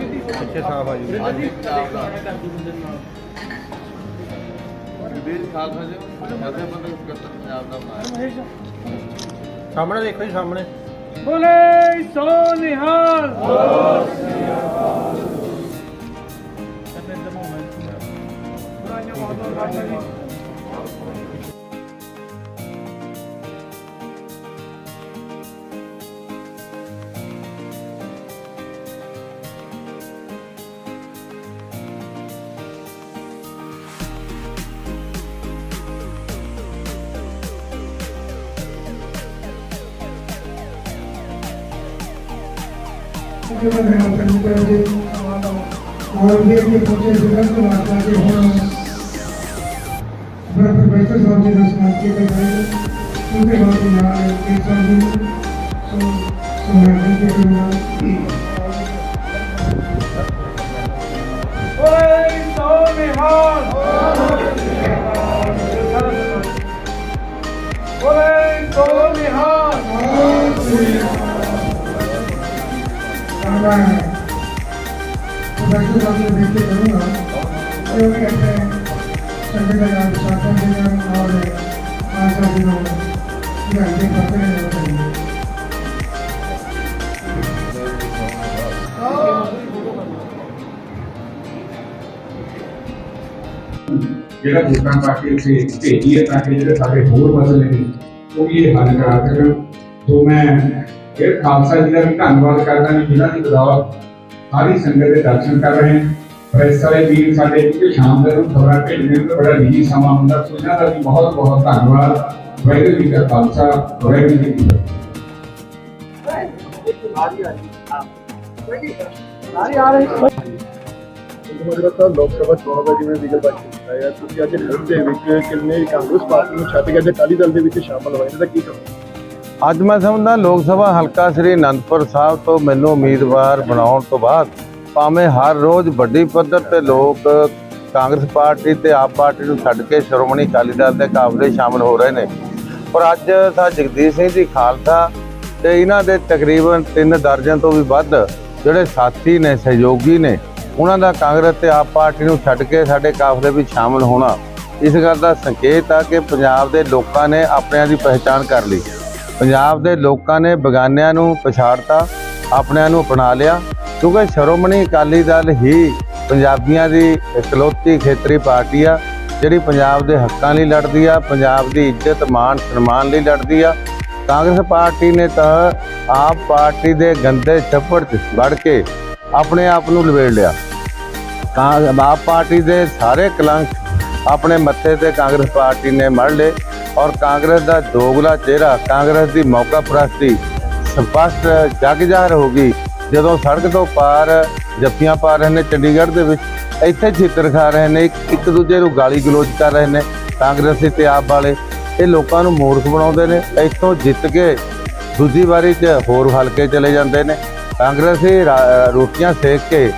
ਜੀ ਸਾਫ਼ ਆ ਜੀ। ਅੱਜ ਹੀ ਦਾ ਖਾਲਸਾ ਜੀ ਬੰਦੇ ਪੰਜਾਬ ਦਾ ਸਾਹਮਣੇ ਦੇਖੋ ਜੀ ਸਾਹਮਣੇ। ਬੋਲੇ ਸੋ ਨਿਹਾਲ और भी अपने पहुंचे विकल्प मात्रा के होना बड़ा प्रोफेसर साहब जी दस मार्च के बताए उनके बाद यहाँ एक साल दिन सो समाधि के दौरान ਬੋਲੇ ਸੋ ਨਿਹਾਲ प्रोफेसर साहब ने देख के करूँगा जो भी कहते हैं संजय दयाल शासन दिन और आशा दिनों घंटे करते रहना चाहिए ਜਿਹੜਾ ਵੋਟਾਂ ਪਾ ਕੇ ਉੱਥੇ ਭੇਜੀ ਹੈ ਤਾਂ ਕਿ ਜਿਹੜੇ ਸਾਡੇ ਹੋਰ ਮਸਲੇ ਨੇ ਉਹ ਵੀ ਇਹ ਹੱਲ ਕਰਾ ਸਕਣ ਸੋ ਮੈਂ ਫਿਰ ਖਾਲਸਾ ਜੀ ਦਾ ਵੀ ਧੰਨਵਾਦ ਕਰਦਾ ਹਾਂ ਜਿਨ੍ਹਾਂ ਦੀ ਬਦੌਲਤ ਸਾਰੀ ਸੰਗਤ ਦੇ ਦਰਸ਼ਨ ਕਰ ਰਹੇ ਹਨ। ਪ੍ਰੈਸ ਵਾਲੇ ਵੀਰ ਸਾਡੇ ਕਿਉਂਕਿ ਸ਼ਾਮ ਦੇ ਨੂੰ ਖਬਰਾਂ ਭੇਜਣੇ ਨੂੰ ਬੜਾ ਨਿੱਜੀ ਸਮਾਂ ਹੁੰਦਾ। ਸੋ ਇਹਨਾਂ ਦਾ ਵੀ ਬਹੁਤ ਬਹੁਤ ਧੰਨਵਾਦ। ਵਾਹਿਗੁਰੂ ਜੀ ਕਾ ਖਾਲਸਾ ਵਾਹਿਗੁਰੂ ਜੀ ਕੀ ਮਤਲਬ ਲੋਕ ਸਭਾ ਚੋਣਾਂ ਦਾ ਜਿਵੇਂ ਵਿਗਲ ਬਣ ਚੁੱਕਾ ਹੈ ਤੁਸੀਂ ਅੱਜ ਦੇ ਵਿੱਚ ਕਿੰਨੇ ਕਾਂਗਰਸ ਪਾਰਟੀ ਨੂੰ ਛੱਡ ਕੇ ਅੱਜ ਅਕਾਲੀ ਦਲ ਦੇ ਵਿੱਚ ਸ਼ਾਮਲ ਹੋਏ ਨੇ ਤਾਂ ਕੀ ਅੱਜ ਮੈਂ ਸਮਝਦਾ ਲੋਕ ਸਭਾ ਹਲਕਾ ਸ੍ਰੀ ਅਨੰਦਪੁਰ ਸਾਹਿਬ ਤੋਂ ਮੈਨੂੰ ਉਮੀਦਵਾਰ ਬਣਾਉਣ ਤੋਂ ਬਾਅਦ ਭਾਵੇਂ ਹਰ ਰੋਜ਼ ਵੱਡੀ ਪੱਧਰ ਤੇ ਲੋਕ ਕਾਂਗਰਸ ਪਾਰਟੀ ਤੇ ਆਪ ਪਾਰਟੀ ਨੂੰ ਛੱਡ ਕੇ ਸ਼੍ਰੋਮਣੀ ਅਕਾਲੀ ਦਲ ਦੇ ਕਾਫ਼ਲੇ ਸ਼ਾਮਲ ਹੋ ਰਹੇ ਨੇ। ਪਰ ਅੱਜ ਸਾ ਜਗਦੀਸ਼ ਸਿੰਘ ਜੀ ਖਾਲਸਾ ਤੇ ਇਹਨਾਂ ਦੇ ਤਕਰੀਬਨ 3 ਦਰਜਨ ਤੋਂ ਵੀ ਵੱਧ ਜਿਹੜੇ ਸਾਥੀ ਨੇ, ਸਹਿਯੋਗੀ ਨੇ, ਉਹਨਾਂ ਦਾ ਕਾਂਗਰਸ ਤੇ ਆਪ ਪਾਰਟੀ ਨੂੰ ਛੱਡ ਕੇ ਸਾਡੇ ਕਾਫਲੇ ਵਿੱਚ ਸ਼ਾਮਲ ਹੋਣਾ। ਇਸ ਗੱਲ ਦਾ ਸੰਕੇਤ ਆ ਕਿ ਪੰਜਾਬ ਦੇ ਲੋਕਾਂ ਨੇ ਆਪਣਿਆਂ ਦੀ ਪਹਿਚਾਣ ਕਰ ਲਈ। ਪੰਜਾਬ ਦੇ ਲੋਕਾਂ ਨੇ ਬਗਾਨਿਆਂ ਨੂੰ ਪਛਾੜਤਾ, ਆਪਣਿਆਂ ਨੂੰ ਅਪਣਾ ਲਿਆ, ਕਿਉਂਕਿ ਸ਼੍ਰੋਮਣੀ ਅਕਾਲੀ ਦਲ ਹੀ ਪੰਜਾਬੀਆਂ ਦੀ ਇਕਲੌਤੀ ਖੇਤਰੀ ਪਾਰਟੀ ਆ, ਜਿਹੜੀ ਪੰਜਾਬ ਦੇ ਹੱਕਾਂ ਲਈ ਲੜਦੀ ਆ, ਪੰਜਾਬ ਦੀ ਇੱਜ਼ਤ, ਮਾਣ, ਸਨਮਾਨ ਲਈ ਲੜਦੀ ਆ। ਕਾਂਗਰਸ ਪਾਰਟੀ ਨੇ ਤਾਂ ਆਪ ਪਾਰਟੀ ਦੇ ਗੰਦੇ ਛੱਪੜ 'ਚ ਵੜ ਕੇ ਆਪਣੇ ਆਪ ਨੂੰ ਲਵੇੜ ਲਿਆ। ਕਾਂ, ਆਪ ਪਾਰਟੀ ਦੇ ਸਾਰੇ ਕਲੰਕ ਆਪਣੇ ਮੱਥੇ ਤੇ ਕਾਂਗਰਸ ਪਾਰਟੀ ਨੇ ਮੜ ਲਏ। ਔਰ ਕਾਂਗਰਸ ਦਾ ਦੋਗਲਾ ਚਿਹਰਾ, ਕਾਂਗਰਸ ਦੀ ਮੌਕਾ ਪ੍ਰਸਤੀ ਸਪਸ਼ਟ ਜਗ ਜ਼ਾਹਰ ਹੋ ਗਈ। ਜਦੋਂ ਸੜਕ ਤੋਂ ਪਾਰ ਜੱਫੀਆਂ ਪਾ ਰਹੇ ਨੇ, ਚੰਡੀਗੜ੍ਹ ਦੇ ਵਿੱਚ ਇੱਥੇ ਛਿੱਤਰ ਖਾ ਰਹੇ ਨੇ, ਇੱਕ ਦੂਜੇ ਨੂੰ ਗਾਲੀ ਗਲੋਚ ਕਰ ਰਹੇ ਨੇ, ਕਾਂਗਰਸੀ ਤੇ ਆਪ ਵਾਲੇ। ਇਹ ਲੋਕਾਂ ਨੂੰ ਮੂਰਖ ਬਣਾਉਂਦੇ ਨੇ। ਇੱਥੋਂ ਜਿੱਤ ਕੇ ਦੂਜੀ ਵਾਰੀ 'ਚ ਹੋਰ ਹਲਕੇ ਚਲੇ ਜਾਂਦੇ ਨੇ। ਕਾਂਗਰਸੀ ਰਾ- ਰੋਟੀਆਂ ਸੇਕ ਕੇ,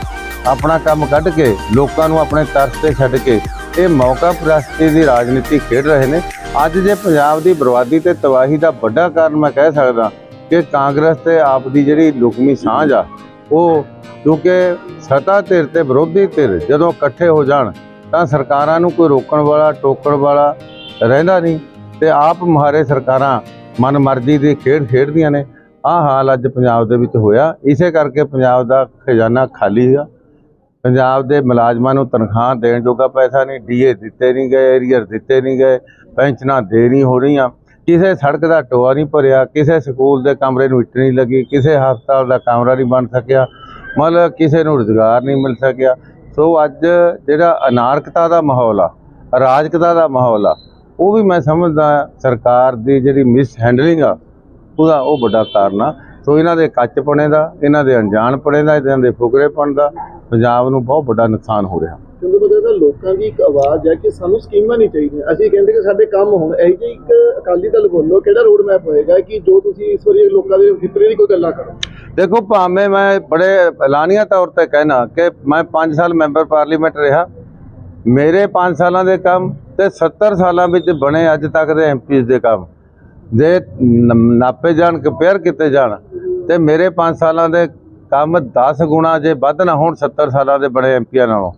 ਆਪਣਾ ਕੰਮ ਕੱਢ ਕੇ, ਲੋਕਾਂ ਨੂੰ ਆਪਣੇ ਤਰਸ ਤੇ ਛੱਡ ਕੇ ਇਹ ਮੌਕਾ ਪ੍ਰਸਤੀ ਦੀ ਰਾਜਨੀਤੀ ਖੇਡ ਰਹੇ ਨੇ। ਅੱਜ ਜੇ ਪੰਜਾਬ ਦੀ ਬਰਬਾਦੀ ਤੇ ਤਬਾਹੀ ਦਾ ਵੱਡਾ ਕਾਰਨ ਮੈਂ ਕਹਿ ਸਕਦਾ ਕਿ ਕਾਂਗਰਸ ਤੇ ਆਪ ਦੀ ਜਿਹੜੀ ਲੁਕਮੀ ਸਾਂਝ ਆ, ਉਹ ਕਿਉਂਕਿ ਸਤਾ ਧਿਰ ਤੇ ਵਿਰੋਧੀ ਧਿਰ ਜਦੋਂ ਇਕੱਠੇ ਹੋ ਜਾਣ, ਤਾਂ ਸਰਕਾਰਾਂ ਨੂੰ ਕੋਈ ਰੋਕਣ ਵਾਲਾ, ਟੋਕਣ ਵਾਲਾ ਰਹਿੰਦਾ ਨਹੀਂ ਤੇ ਆਪ ਮੁਹਾਰੇ ਸਰਕਾਰਾਂ ਮਨਮਰਜ਼ੀ ਦੀ ਖੇਡ ਖੇਡਦੀਆਂ ਨੇ। ਆਹ ਹਾਲ ਅੱਜ ਪੰਜਾਬ ਦੇ ਵਿੱਚ ਹੋਇਆ। ਇਸੇ ਕਰਕੇ ਪੰਜਾਬ ਦਾ ਖਜ਼ਾਨਾ ਖਾਲੀ ਆ ਪੰਜਾਬ ਦੇ ਮੁਲਾਜ਼ਮਾਂ ਨੂੰ ਤਨਖਾਹ ਦੇਣ ਜੋਗਾ ਪੈਸਾ ਨਹੀਂ, ਡੀਏ ਦਿੱਤੇ ਨਹੀਂ ਗਏ, ਏਰੀਅਰ ਦਿੱਤੇ ਨਹੀਂ ਗਏ, ਪੈਨਸ਼ਨਾਂ ਦੇ ਨਹੀਂ ਹੋ ਰਹੀਆਂ। ਕਿਸੇ ਸੜਕ ਦਾ ਟੋਆ ਨਹੀਂ ਭਰਿਆ, ਕਿਸੇ ਸਕੂਲ ਦੇ ਕਮਰੇ ਨੂੰ ਇੱਟ ਨਹੀਂ ਲੱਗੀ, ਕਿਸੇ ਹਸਪਤਾਲ ਦਾ ਕਮਰਾ ਨਹੀਂ ਬਣ ਸਕਿਆ, ਮਤਲਬ ਕਿਸੇ ਨੂੰ ਰੁਜ਼ਗਾਰ ਨਹੀਂ ਮਿਲ ਸਕਿਆ। ਸੋ ਅੱਜ ਜਿਹੜਾ ਅਨਾਰਕਤਾ ਦਾ ਮਾਹੌਲ ਆ, ਅਰਾਜਕਤਾ ਦਾ ਮਾਹੌਲ ਆ, ਉਹ ਵੀ ਮੈਂ ਸਮਝਦਾ ਸਰਕਾਰ ਦੀ ਜਿਹੜੀ ਮਿਸ ਹੈਂਡਲਿੰਗ ਆ, ਉਹਦਾ ਉਹ ਵੱਡਾ ਕਾਰਨ ਆ। ਸੋ ਇਹਨਾਂ ਦੇ ਕੱਚਪਣੇ ਦਾ, ਇਹਨਾਂ ਦੇ ਅਣਜਾਣਪਣੇ ਦਾ, ਇਹਨਾਂ ਦੇ ਫੁਕਰੇਪਣ ਦਾ ਪੰਜਾਬ ਨੂੰ ਬਹੁਤ ਵੱਡਾ ਨੁਕਸਾਨ ਹੋ ਰਿਹਾ। ਕਿਉਂਕਿ ਪਤਾ ਤਾਂ ਲੋਕਾਂ ਦੀ ਇੱਕ ਆਵਾਜ਼ ਹੈ ਕਿ ਸਾਨੂੰ ਸਕੀਮਾਂ ਨਹੀਂ ਚਾਹੀਦੀਆਂ। ਅਸੀਂ ਕਹਿੰਦੇ ਕਿ ਸਾਡੇ ਕੰਮ ਹੋਣ ਇਹ ਜਿਹੀ ਇੱਕ ਅਕਾਲੀ ਦਲ ਬੋਲੋ ਕਿਹੜਾ ਰੋਡ ਮੈਪ ਹੋਏਗਾ ਕਿ ਜੋ ਤੁਸੀਂ ਇਸ ਵਾਰੀ ਲੋਕਾਂ ਦੇ ਹਿੱਤਰੇ ਦੀ ਕੋਈ ਗੱਲਾਂ ਕਰੋ? ਦੇਖੋ ਭਾਵੇਂ ਮੈਂ ਬੜੇ ਐਲਾਨੀਆ ਤੌਰ ਤੇ ਕਹਿਣਾ ਕਿ ਮੈਂ 5 ਸਾਲ ਮੈਂਬਰ ਪਾਰਲੀਮੈਂਟ ਰਿਹਾ। ਮੇਰੇ 5 ਸਾਲਾਂ ਦੇ ਕੰਮ ਤੇ 70 ਸਾਲਾਂ ਵਿੱਚ ਬਣੇ ਅੱਜ ਤੱਕ ਦੇ ਐਮਪੀਜ਼ ਦੇ ਕੰਮ। ਦੇ ਨਾਪੇ ਜਾਣ ਕੰਪੇਅਰ ਕੀਤੇ ਜਾਣ ਤੇ ਮੇਰੇ 5 ਸਾਲਾਂ ਦੇ ਕੰਮ 10 ਗੁਣਾ ਜੇ ਵੱਧ ਨਾ ਹੋਣ 70 ਸਾਲਾਂ ਦੇ ਬੜੇ ਐਮਪੀਆਂ ਨਾਲੋਂ,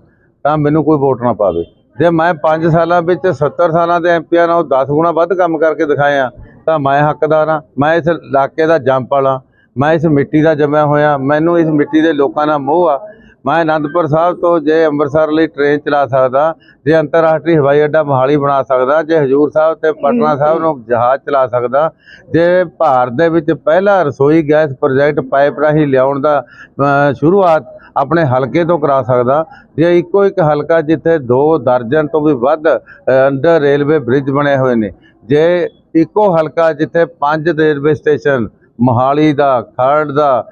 ਤਾਂ ਮੈਨੂੰ ਕੋਈ ਵੋਟ ਨਾ ਪਾਵੇ। ਜੇ ਮੈਂ 5 ਸਾਲਾਂ ਵਿੱਚ 70 ਸਾਲਾਂ ਦੇ ਐਮਪੀਆਂ ਨਾਲੋਂ 10 ਗੁਣਾ ਵੱਧ ਕੰਮ ਕਰਕੇ ਦਿਖਾਇਆ ਤਾਂ ਮੈਂ ਹੱਕਦਾਰ ਹਾਂ ਮੈਂ ਇਸ ਇਲਾਕੇ ਦਾ ਜੰਪਲ ਹਾਂ ਮੈਂ ਇਸ ਮਿੱਟੀ ਦਾ ਜੰਮਿਆ ਹੋਇਆ, ਮੈਨੂੰ ਇਸ ਮਿੱਟੀ ਦੇ ਲੋਕਾਂ ਨਾਲ ਮੋਹ ਆ ਮੈਂ ਅਨੰਦਪੁਰ ਸਾਹਿਬ ਤੋਂ ਜੇ ਅੰਮ੍ਰਿਤਸਰ ਲਈ ਟ੍ਰੇਨ ਚਲਾ ਸਕਦਾ ਜੇ ਅੰਤਰਰਾਸ਼ਟਰੀ ਹਵਾਈ ਅੱਡਾ ਮੋਹਾਲੀ ਬਣਾ ਸਕਦਾ ਜੇ ਹਜੂਰ ਸਾਹਿਬ ਤੇ ਪਟਨਾ ਸਾਹਿਬ ਨੂੰ ਜਹਾਜ਼ ਚਲਾ ਸਕਦਾ ਜੇ ਭਾਰਤ ਦੇ ਵਿੱਚ ਪਹਿਲਾ ਰਸੋਈ ਗੈਸ ਪ੍ਰੋਜੈਕਟ ਪਾਈਪ ਰਾਹੀਂ ਲਿਆਉਣ ਦਾ ਸ਼ੁਰੂਆਤ ਆਪਣੇ ਹਲਕੇ ਤੋਂ ਕਰਾ ਸਕਦਾ ਜੇ ਇੱਕੋ ਇੱਕ ਹਲਕਾ ਜਿੱਥੇ ਦੋ ਦਰਜਨ ਤੋਂ ਵੀ ਵੱਧ ਅੰਡਰ ਰੇਲਵੇ ਬ੍ਰਿਜ ਬਣੇ ਹੋਏ ਨੇ ਜੇ ਇੱਕੋ ਹਲਕਾ ਜਿੱਥੇ ਪੰਜ ਰੇਲਵੇ ਸਟੇਸ਼ਨ ਮੋਹਾਲੀ ਦਾ ਖਰੜ ਦਾ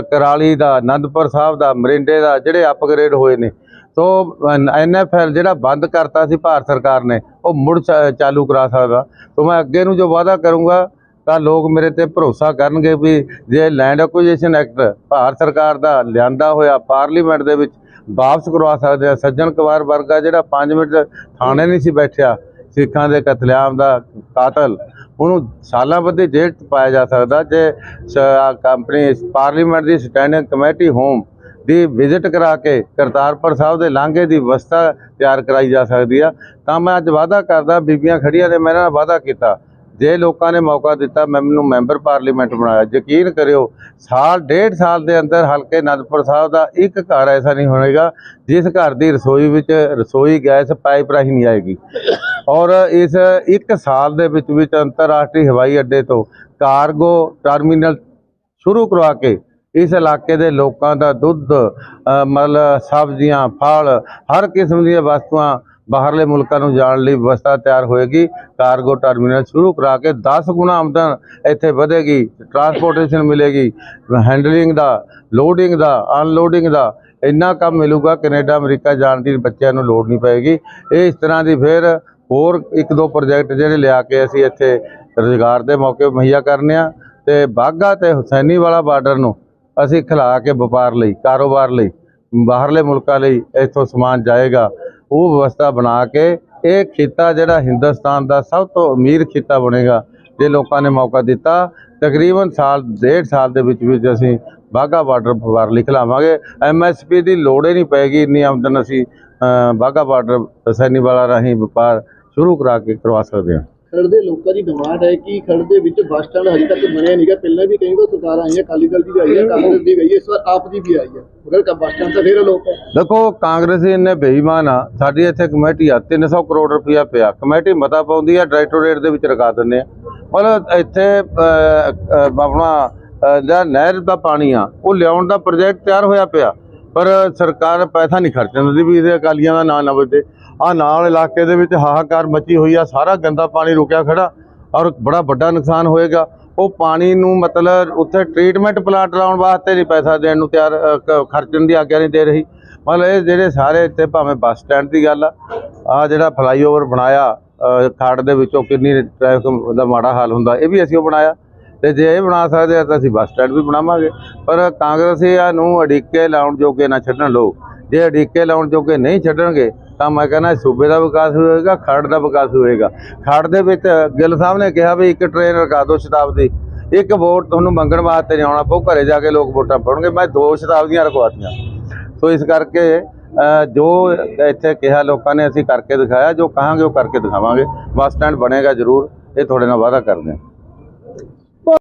ਕਰਾਲੀ ਦਾ ਆਨੰਦਪੁਰ ਸਾਹਿਬ ਦਾ, ਮਰਿੰਡੇ ਦਾ, ਜਿਹੜੇ ਅਪਗ੍ਰੇਡ ਹੋਏ ਨੇ। ਤੋ ਐਨਐਫਐਲ ਜਿਹੜਾ ਬੰਦ ਕਰਤਾ ਸੀ ਭਾਰਤ ਸਰਕਾਰ ਨੇ, ਉਹ ਮੁੜ ਚਾ- ਚਾਲੂ ਕਰਾ ਸਕਦਾ। ਸੋ ਮੈਂ ਅੱਗੇ ਨੂੰ ਜੋ ਵਾਅਦਾ ਕਰੂੰਗਾ, ਤਾਂ ਲੋਕ ਮੇਰੇ ਤੇ ਭਰੋਸਾ ਕਰਨਗੇ ਵੀ ਜੇ ਲੈਂਡ ਐਕੁਜੀਸ਼ਨ ਐਕਟ ਭਾਰਤ ਸਰਕਾਰ ਦਾ ਲਿਆਂਦਾ ਹੋਇਆ ਪਾਰਲੀਮੈਂਟ ਦੇ ਵਿੱਚ ਵਾਪਸ ਕਰਵਾ ਸਕਦੇ ਆ। ਸੱਜਣ ਕੁਮਾਰ ਵਰਗਾ ਜਿਹੜਾ 5 ਮਿੰਟ ਥਾਣੇ ਨਹੀਂ ਸੀ ਬੈਠਿਆ ਸਿੱਖਾਂ ਦੇ ਕਤਲੇਆਮ ਦਾ ਕਾਤਲ। ਉਹਨੂੰ ਸਾਲਾਂ ਬੱਧੀ ਜੇਲ੍ਹ 'ਚ ਪਾਇਆ ਜਾ ਸਕਦਾ ਜੇ ਕੰਪਨੀ, ਪਾਰਲੀਮੈਂਟ ਦੀ ਸਟੈਂਡਿੰਗ ਕਮੇਟੀ ਹੋਮ ਦੀ ਵਿਜ਼ਿਟ ਕਰਾ ਕੇ ਕਰਤਾਰਪੁਰ ਸਾਹਿਬ ਦੇ ਲਾਂਘੇ ਦੀ ਵਿਵਸਥਾ ਤਿਆਰ ਕਰਾਈ ਜਾ ਸਕਦੀ ਆ। ਤਾਂ ਮੈਂ ਅੱਜ ਵਾਅਦਾ ਕਰਦਾ, ਬੀਬੀਆਂ ਖੜੀਆਂ ਨੇ ਮੇਰੇ ਨਾਲ ਵਾਅਦਾ ਕੀਤਾ। ਜੇ ਲੋਕਾਂ ਨੇ ਮੌਕਾ ਦਿੱਤਾ ਮੈਂ ਮੈਨੂੰ ਮੈਂਬਰ ਪਾਰਲੀਮੈਂਟ ਬਣਾਇਆ। ਯਕੀਨ ਕਰਿਓ, ਸਾਲ, ਡੇਢ ਸਾਲ ਦੇ ਅੰਦਰ ਹਲਕੇ ਅਨੰਦਪੁਰ ਸਾਹਿਬ ਦਾ ਇੱਕ ਘਰ ਐਸਾ ਨਹੀਂ ਹੋਏਗਾ ਜਿਸ ਘਰ ਦੀ ਰਸੋਈ ਵਿੱਚ ਰਸੋਈ, ਗੈਸ, ਪਾਈਪ ਰਾਹੀਂ ਨਹੀਂ ਆਏਗੀ। ਔਰ ਇਸ ਇੱਕ ਸਾਲ ਦੇ ਵਿੱਚ ਵਿੱਚ ਅੰਤਰਰਾਸ਼ਟਰੀ ਹਵਾਈ ਅੱਡੇ ਤੋਂ ਕਾਰਗੋ ਟਰਮੀਨਲ ਸ਼ੁਰੂ ਕਰਵਾ ਕੇ ਇਸ ਇਲਾਕੇ ਦੇ ਲੋਕਾਂ ਦਾ ਦੁੱਧ ਮਤਲਬ ਸਬਜ਼ੀਆਂ, ਫਲ, ਹਰ ਕਿਸਮ ਦੀਆਂ ਵਸਤੂਆਂ ਬਾਹਰਲੇ ਮੁਲਕਾਂ ਨੂੰ ਜਾਣ ਲਈ ਵਿਵਸਥਾ ਤਿਆਰ ਹੋਏਗੀ। ਕਾਰਗੋ ਟਰਮੀਨਲ ਸ਼ੁਰੂ ਕਰਾ ਕੇ 10 ਗੁਣਾ ਆਮਦਨ ਇੱਥੇ ਵਧੇਗੀ। ਟਰਾਂਸਪੋਰਟੇਸ਼ਨ ਮਿਲੇਗੀ। ਹੈਂਡਲਿੰਗ ਦਾ, ਲੋਡਿੰਗ ਦਾ, ਅਨਲੋਡਿੰਗ ਦਾ ਇੰਨਾ ਕੰਮ ਮਿਲੂਗਾ, ਕੈਨੇਡਾ, ਅਮਰੀਕਾ ਜਾਣ ਦੀ ਬੱਚਿਆਂ ਨੂੰ ਲੋੜ ਨਹੀਂ ਪਏਗੀ। ਇਹ ਇਸ ਤਰ੍ਹਾਂ ਦੀ ਫਿਰ ਹੋਰ ਇੱਕ ਦੋ ਪ੍ਰੋਜੈਕਟ ਜਿਹੜੇ ਲਿਆ ਕੇ ਅਸੀਂ ਇੱਥੇ ਰੁਜ਼ਗਾਰ ਦੇ ਮੌਕੇ ਮੁਹੱਈਆ ਕਰਨੇ ਆ ਤੇ ਬਾਗਾ ਤੇ ਹੁਸੈਨੀ ਵਾਲਾ ਬਾਰਡਰ ਨੂੰ ਅਸੀਂ ਖਿਲਾ ਕੇ ਵਪਾਰ ਲਈ, ਕਾਰੋਬਾਰ ਲਈ, ਬਾਹਰਲੇ ਮੁਲਕਾਂ ਲਈ ਇੱਥੋਂ ਸਮਾਨ ਜਾਏਗਾ। ਉਹ ਵਿਵਸਥਾ ਬਣਾ ਕੇ ਇਹ ਖਿੱਤਾ ਜਿਹੜਾ ਹਿੰਦੁਸਤਾਨ ਦਾ ਸਭ ਤੋਂ ਅਮੀਰ ਖਿੱਤਾ ਬਣੇਗਾ ਜੇ ਲੋਕਾਂ ਨੇ ਮੌਕਾ ਦਿੱਤਾ ਤਕਰੀਬਨ ਸਾਲ ਡੇਢ ਸਾਲ ਦੇ ਵਿੱਚ ਵਿੱਚ ਅਸੀਂ ਬਾਗਾ ਬਾਰਡਰ ਵਪਾਰ ਲਈ ਖਿਲਾਵਾਂਗੇ ਐਮਐਸਪੀ ਦੀ ਲੋੜ ਹੀ ਨਹੀਂ ਪਏਗੀ ਇੰਨੀ ਆਮਦਨ ਅਸੀਂ ਅ, ਬਾਗਾ ਬਾਰਡਰ ਹੁਸੈਨੀ ਵਾਲਾ ਰਾਹੀਂ ਵਪਾਰ ਸ਼ੁਰੂ ਕਰਾ ਕੇ ਕਰਵਾ ਸਕਦੇ ਹਾਂ। ਖੜ ਦੇ ਲੋਕਾਂ ਦੀ ਡਿਮਾਂਡ ਹੈ ਕਿ ਖੜ ਦੇ ਵਿੱਚ ਬੱਸ ਸਟੈਂਡ ਹਜੇ ਤੱਕ ਬਣਿਆ ਨਹੀਂਗਾ ਪਹਿਲਾਂ ਵੀ ਕਈ ਵਾਰ ਸਰਕਾਰਾਂ ਆਈਆਂ ਅਕਾਲੀ ਦਲ ਦੀ ਵੀ ਆਈ ਹੈ ਕਾਂਗਰਸ ਦੀ ਵੀ ਆਈ ਹੈ, ਇਸ ਵਾਰ ਆਪ ਦੀ ਵੀ ਆਈ ਹੈ। ਮਗਰ ਕ ਬੱਸ ਸਟੈਂਡ ਤਾਂ ਫੇਰ ਲੋਕ ਦੇਖੋ, ਕਾਂਗਰਸੀ ਇੰਨੇ ਬੇਈਮਾਨ ਆ, ਸਾਡੀ ਇੱਥੇ ਕਮੇਟੀ ਆ 300 ਕਰੋੜ ਰੁਪਇਆ ਪਿਆ। ਕਮੇਟੀ ਮਤਾ ਪਾਉਂਦੀ ਆ ਡਾਇਰੈਕਟੋਰੇਟ ਦੇ ਵਿੱਚ ਰਖਾ ਦਿੰਦੇ ਆ। ਮਤਲਬ ਇੱਥੇ ਆਪਣਾ ਜਿਹੜਾ ਨਹਿਰ ਦਾ ਪਾਣੀ ਆ, ਉਹ ਲਿਆਉਣ ਦਾ ਪ੍ਰੋਜੈਕਟ ਤਿਆਰ ਹੋਇਆ ਪਿਆ। ਪਰ ਸਰਕਾਰ ਪੈਸਾ ਨਹੀਂ ਖਰਚਣ ਦਿੰਦੀ ਵੀ ਇਹਦੇ ਅਕਾਲੀਆਂ ਦਾ ਨਾਂ ਨਾ ਵੱਜੇ। ਆ ਨਾਲ ਇਲਾਕੇ ਦੇ ਵਿੱਚ ਹਾਹਾਕਾਰ ਮਚੀ ਹੋਈ ਆ, ਸਾਰਾ ਗੰਦਾ ਪਾਣੀ ਰੁਕਿਆ ਖੜਾ ਔਰ ਬੜਾ ਵੱਡਾ ਨੁਕਸਾਨ ਹੋਏਗਾ। ਉਹ ਪਾਣੀ ਨੂੰ ਮਤਲਬ ਉੱਥੇ ਟ੍ਰੀਟਮੈਂਟ ਪਲਾਂਟ ਲਾਉਣ ਵਾਸਤੇ ਨਹੀਂ ਪੈਸਾ ਦੇਣ ਨੂੰ ਤਿਆਰ ਖਰਚਣ ਦੀ ਆਗਿਆ ਨਹੀਂ ਦੇ ਰਹੀ। ਮਤਲਬ ਇਹ ਜਿਹੜੇ ਸਾਰੇ ਇੱਥੇ ਭਾਵੇਂ ਬੱਸ ਸਟੈਂਡ ਦੀ ਗੱਲ ਆ ਆ ਜਿਹੜਾ ਫਲਾਈਓਵਰ ਬਣਾਇਆ ਖਾੜ ਦੇ ਵਿੱਚੋਂ ਕਿੰਨੀ ਟ੍ਰੈਫਿਕ ਦਾ ਮਾੜਾ ਹਾਲ ਹੁੰਦਾ, ਇਹ ਵੀ ਅਸੀਂ ਉਹ ਬਣਾਇਆ। ਤੇ ਜੇ ਇਹ ਬਣਾ ਸਕਦੇ ਆ ਤਾਂ ਅਸੀਂ ਬੱਸ ਸਟੈਂਡ ਵੀ ਬਣਾਵਾਂਗੇ। ਪਰ ਕਾਂਗਰਸੀਆਂ ਨੂੰ ਅੜਿੱਕੇ ਲਾਉਣ ਜੋਗੇ ਨਾ ਛੱਡਣ ਲੋ ਜੇ ਅੜਿੱਕੇ ਲਾਉਣ ਜੋਗੇ ਨਹੀਂ ਛੱਡਣਗੇ ਤਾਂ ਮੈਂ ਕਹਿੰਦਾ ਸੂਬੇ ਦਾ ਵਿਕਾਸ ਹੋਏਗਾ ਖੜ ਦਾ ਵਿਕਾਸ ਹੋਏਗਾ। ਖੜ ਦੇ ਵਿੱਚ ਗਿੱਲ ਸਾਹਿਬ ਨੇ ਕਿਹਾ ਵੀ ਇੱਕ ਟ੍ਰੇਨ ਰਖਾ ਦਿਓ ਸ਼ਤਾਬਦੀ। ਇੱਕ ਵੋਟ ਤੁਹਾਨੂੰ ਮੰਗਣ ਵਾਸਤੇ ਨਹੀਂ ਆਉਣਾ ਪਊ ਘਰੇ ਜਾ ਕੇ ਲੋਕ ਵੋਟਾਂ ਪਾਉਣਗੇ। ਮੈਂ ਦੋ ਸ਼ਤਾਬਦੀਆਂ ਰਖਵਾਤੀਆਂ ਸੋ ਇਸ ਕਰਕੇ ਜੋ ਇੱਥੇ ਕਿਹਾ ਲੋਕਾਂ ਨੇ, ਅਸੀਂ ਕਰਕੇ ਦਿਖਾਇਆ। ਜੋ ਕਹਾਂਗੇ, ਉਹ ਕਰਕੇ ਦਿਖਾਵਾਂਗੇ। ਬੱਸ ਸਟੈਂਡ ਬਣੇਗਾ ਜ਼ਰੂਰ। ਇਹ ਤੁਹਾਡੇ ਨਾਲ ਵਾਅਦਾ ਕਰਦੇ ਹਾਂ।